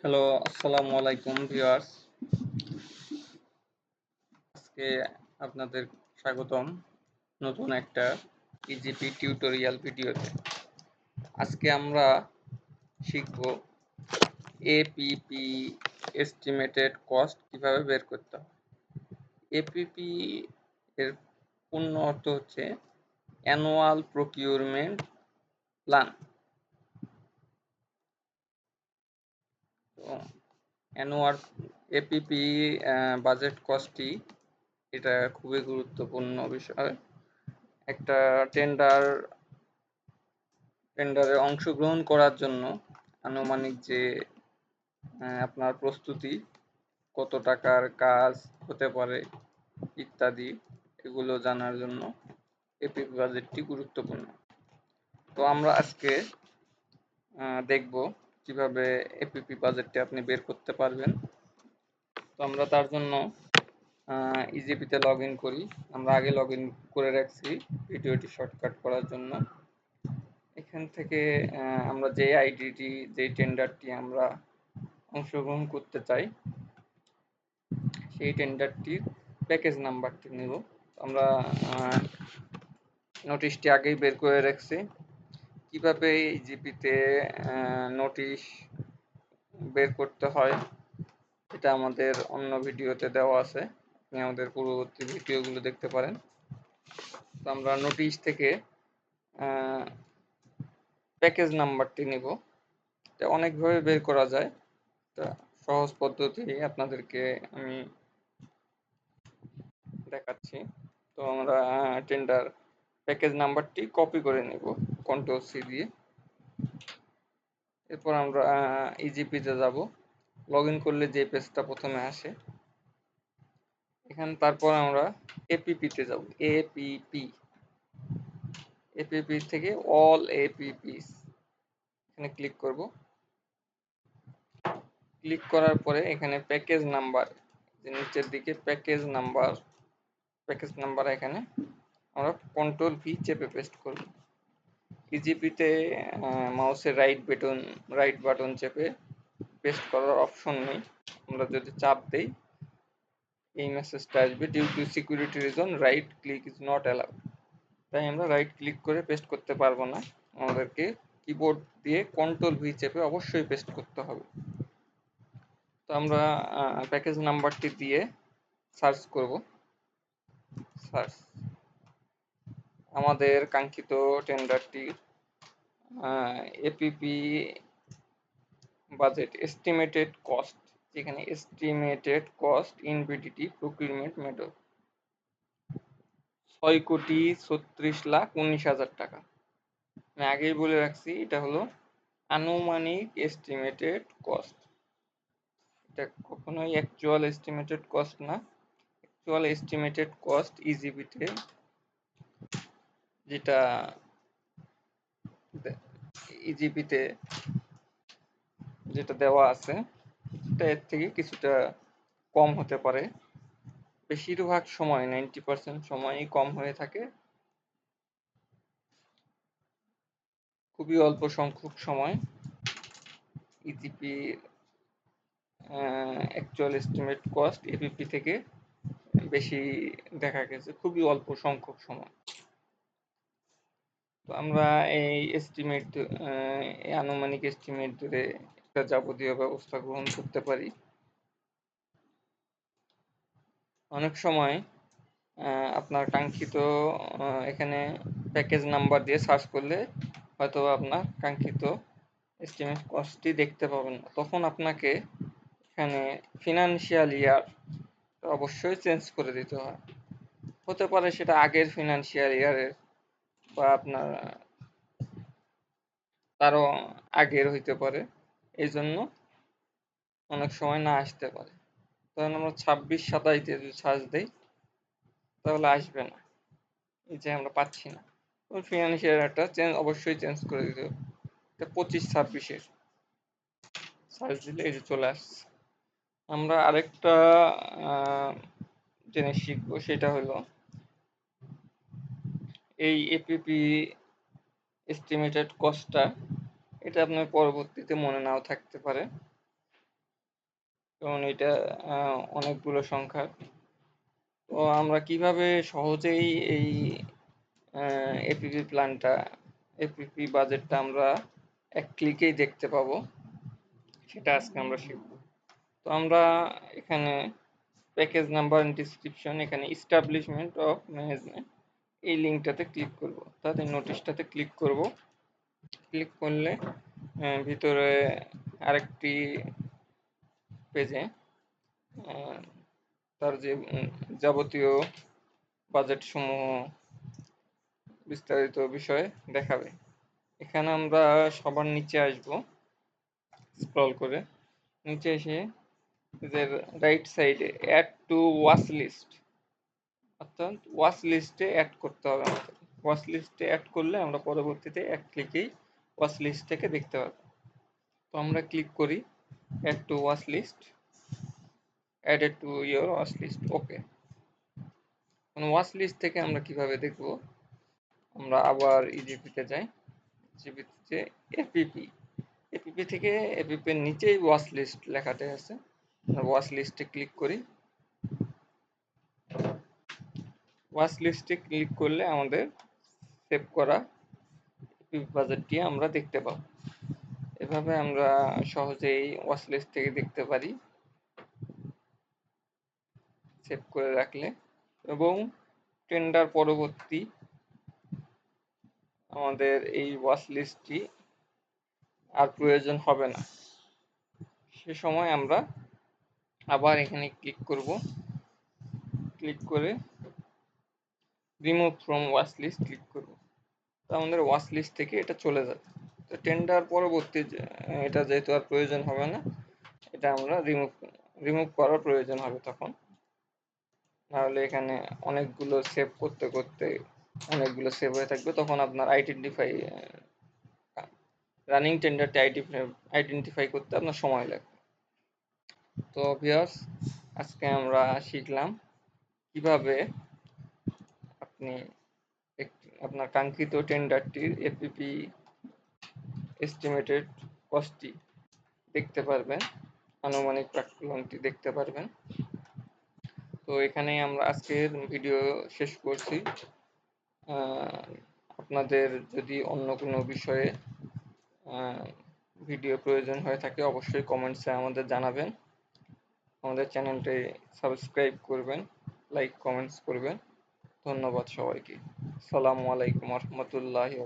Hello আসসালামু আলাইকুম viewers আজকে আপনাদের স্বাগতম নতুন একটা ইজিপি টিউটোরিয়াল ভিডিওতে। আজকে আমরা শিখব এপিপি এস্টিমেটেড কস্ট কীভাবে বের করতে হয়। এপিপি এর পূর্ণ অর্থ হচ্ছে annual procurement plan annual APP budget কস্টটি এটা খুবই গুরুত্বপূর্ণ বিষয়। একটা টেন্ডার টেন্ডারে অংশগ্রহণ করার জন্য আনুমানিক যে আপনার প্রস্তুতি, কত টাকার কাজ হতে পারে ইত্যাদি, এগুলো জানার জন্য এপিপি বাজেটটি গুরুত্বপূর্ণ। তো আমরা আজকে দেখব কীভাবে এপিপি বাজেটটি আপনি বের করতে পারবেন। তো আমরা তার জন্য ইজিপিতে লগ ইন করি। আমরা আগে লগ ইন করে রাখছি ভিডিওটি শর্টকাট করার জন্য। এখান থেকে আমরা যে আইডিটি যে টেন্ডারটি আমরা অংশগ্রহণ করতে চাই, সেই টেন্ডারটির প্যাকেজ নাম্বারটি নেব। আমরা নোটিশটি আগেই বের করে রাখছি। কীভাবে এই জিপিতে নোটিশ বের করতে হয়, এটা আমাদের অন্য ভিডিওতে দেওয়া আছে। আপনি আমাদের পূর্ববর্তী ভিডিওগুলো দেখতে পারেন। তো আমরা নোটিশ থেকে প্যাকেজ নাম্বারটি নিব। এটা অনেকভাবে বের করা যায়। তা সহজ পদ্ধতি আপনাদেরকে আমি দেখাচ্ছি। তো আমরা টেন্ডার প্যাকেজ নাম্বারটি কপি করে নেব। কন্ট্রোল সি দিয়ে। এরপর আমরা ইজিপিতে যাব। লগ ইন করলে যে পেজটা প্রথমে আসে। এখানে, তারপর আমরা এপিপিতে যাব। A P P A P P থেকে all A P P S এখানে ক্লিক করব। ক্লিক করার পরে এখানে প্যাকেজ নাম্বার যে নিচের দিকে প্যাকেজ নাম্বার প্যাকেজ নাম্বার এখানে আমরা কন্ট্রোল ভি চেপে পেস্ট করব। ইজিপিতে মাউসের রাইট বাটন রাইট বাটন চেপে পেস্ট করার অপশন নেই। আমরা যদি চাপ দেই, এই মেসেজটা আসবে due to security reason right click is not allowed তাই আমরা রাইট ক্লিক করে পেস্ট করতে পারব না। আমাদেরকে কিবোর্ড দিয়ে কন্ট্রোল ভি চেপে অবশ্যই পেস্ট করতে হবে। তো আমরা প্যাকেজ নাম্বারটি দিয়ে সার্চ করব। সার্চ আমাদের কাঙ্ক্ষিত টেন্ডারটি এপিপি বাজেট এস্টিমেটেড কস্ট যেখানে estimated cost in BDT procurement method ছয় কোটি ছত্রিশ লাখ উনিশ হাজার টাকা। আমি আগেই বলে রাখছি, এটা হলো আনুমানিক এস্টিমেটেড কস্ট এটা কখনোই অ্যাকচুয়াল এস্টিমেটেড কস্ট না। অ্যাকচুয়াল এস্টিমেটেড কস্ট ইজিবিতে যেটা ইজিপিতে যেটা দেওয়া আছে, সেটা এর থেকে কিছুটা কম হতে পারে। বেশিরভাগ সময় নাইনটি পার্সেন্ট সময়ই কম হয়ে থাকে। খুবই অল্প সংখ্যক সময় EGP actual estimate cost APP থেকে বেশি দেখা গেছে। খুবই অল্প সংখ্যক সময়। তো আমরা এই এস্টিমেট এই আনুমানিক এস্টিমেট ধরে একটা যাবতীয় ব্যবস্থা গ্রহণ করতে পারি। অনেক সময় আপনার কাঙ্ক্ষিত এখানে প্যাকেজ নাম্বার দিয়ে সার্চ করলে হয়তো আপনার কাঙ্ক্ষিত এস্টিমেট কস্টটি দেখতে পাবেন না। তখন আপনাকে এখানে ফিনান্সিয়াল ইয়ার অবশ্যই চেঞ্জ করে দিতে হয়। হতে পারে সেটা আগের ফিনান্সিয়াল ইয়ারের বা আপনার, তারও আগের হইতে পারে। এই জন্য অনেক সময় না আসতে পারে। তখন আমরা ছাব্বিশ সাতাইশে যদি সার্চ দিই, তাহলে আসবে না। এই যে আমরা পাচ্ছি না। ফিনান্সিয়াল একটা চেঞ্জ অবশ্যই চেঞ্জ করে দিতে হবে। পঁচিশ ছাব্বিশের। সার্চ দিলে এই যে চলে আসছে। আমরা আরেকটা জিনিস শিখব, সেটা হলো এই এপিপি এস্টিমেটেড কস্টটা এটা আপনার পরবর্তীতে মনে নাও থাকতে পারে। কারণ এটা অনেকগুলো সংখ্যা তো আমরা কীভাবে সহজেই এই এপিপি প্ল্যানটা এপিপি বাজেটটা আমরা এক ক্লিকেই দেখতে পাবো, সেটা আজকে আমরা শিখব। তো আমরা এখানে প্যাকেজ নাম্বার ডিসক্রিপশন এখানে ইস্টাবলিশমেন্ট অফ ম্যানেজমেন্ট এই লিঙ্কটাতে ক্লিক করব। তাতে নোটিশটাতে ক্লিক করব। ক্লিক করলে ভিতরে আরেকটি পেজে তার যে যাবতীয় বাজেট সমূহ বিস্তারিত বিষয়ে দেখাবে। এখানে আমরা সবার নিচে আসব স্ক্রল করে। নিচে এসে রাইট সাইডে অ্যাড টু ওয়াচ লিস্ট অর্থাৎ ওয়াচ লিস্টে অ্যাড করতে হবে আমাদের। ওয়াচ লিস্টে অ্যাড করলে আমরা পরবর্তীতে এক ক্লিকেই ওয়াচ লিস্ট থেকে দেখতে পাবো। তো আমরা ক্লিক করি add to watch list added to your watch list okay watch list থেকে আমরা কীভাবে দেখব? আমরা আবার ইজিপিতে যাই। ইজিপিতে এপিপি এপিপি থেকে এপিপির নিচেই ওয়াচ লিস্ট লেখাতে আছে। ওয়াচ লিস্টে ক্লিক করি। ওয়াচ লিস্টে ক্লিক করলে আমাদের সেভ করা বাজারটি আমরা দেখতে পাব। এভাবে আমরা সহজেই ওয়াচ লিস্ট থেকে দেখতে পারি। সেভ করে রাখলে এবং টেন্ডার পরবর্তী আমাদের এই ওয়াচ লিস্টটি আর প্রয়োজন হবে না। সে সময় আমরা আবার এখানে ক্লিক করব। ক্লিক করে remove from watch list click করব। তো আমাদের ওয়াচ লিস্ট থেকে এটা চলে যাবে তো টেন্ডার পরবর্তী এটা যেহেতু আর প্রয়োজন হবে না, এটা আমরা রিমুভ রিমুভ করার প্রয়োজন হবে তখন। নাহলে এখানে অনেকগুলো সেভ করতে করতে অনেকগুলো সেভ হয়ে থাকবে। তখন আপনার আইডেন্টিফাই রানিং টেন্ডারটি আইডেন্টিফাই করতে আপনার সময় লাগবে। তো ভিউয়ার্স আজকে আমরা শিখলাম কীভাবে আপনি আপনার কাঙ্ক্ষিত টেন্ডারটির এপিপি এস্টিমেটেড কস্টটি দেখতে পারবেন, আনুমানিক প্রাক্কলনটি দেখতে পারবেন। তো এখানেই আমরা আজকের ভিডিও শেষ করছি। আপনাদের যদি অন্য কোনো বিষয়ে ভিডিও প্রয়োজন হয়ে থাকে অবশ্যই কমেন্টসে আমাদের জানাবেন। আমাদের চ্যানেলটি সাবস্ক্রাইব করবেন লাইক কমেন্টস করবেন। ধন্যবাদ সবাইকে। সালামু আলাইকুম রহমতুল্লাহি